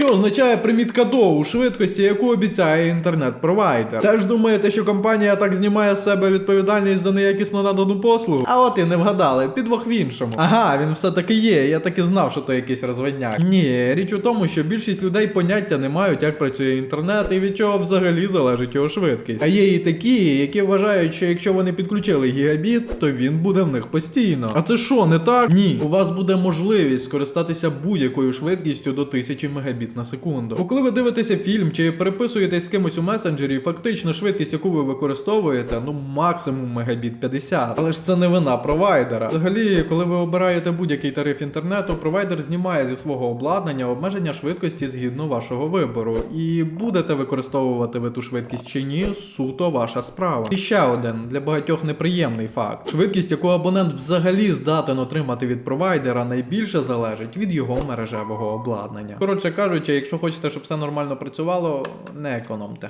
що означає примітка до у швидкості, яку обіцяє інтернет-провайдер. Теж думаєте, що компанія так знімає з себе відповідальність за неякісно надану послугу? А от і не вгадали, підвох в іншому. Ага, він все-таки є. Я так і знав, що то якийсь розводняк. Ні, річ у тому, що більшість людей поняття не мають, як працює інтернет і від чого взагалі залежить його швидкість. А є і такі, які вважають, що якщо вони підключили гігабіт, то він буде в них постійно. А це що, не так? Ні. У вас буде можливість скористатися будь-якою швидкістю до 1000 мегабіт на секунду. Бо коли ви дивитеся фільм чи переписуєтесь з кимось у месенджері, фактично швидкість, яку ви використовуєте, ну максимум мегабіт 50. Але ж це не вина провайдера. Взагалі, коли ви обираєте будь-який тариф інтернету, провайдер знімає зі свого обладнання обмеження швидкості згідно вашого вибору. І будете використовувати ви ту швидкість чи ні, суто ваша справа. І ще один для багатьох неприємний факт: швидкість, яку абонент взагалі здатен отримати від провайдера, найбільше залежить від його мережевого обладнання. Коротше кажучи, якщо хочете, щоб все нормально працювало, не економте.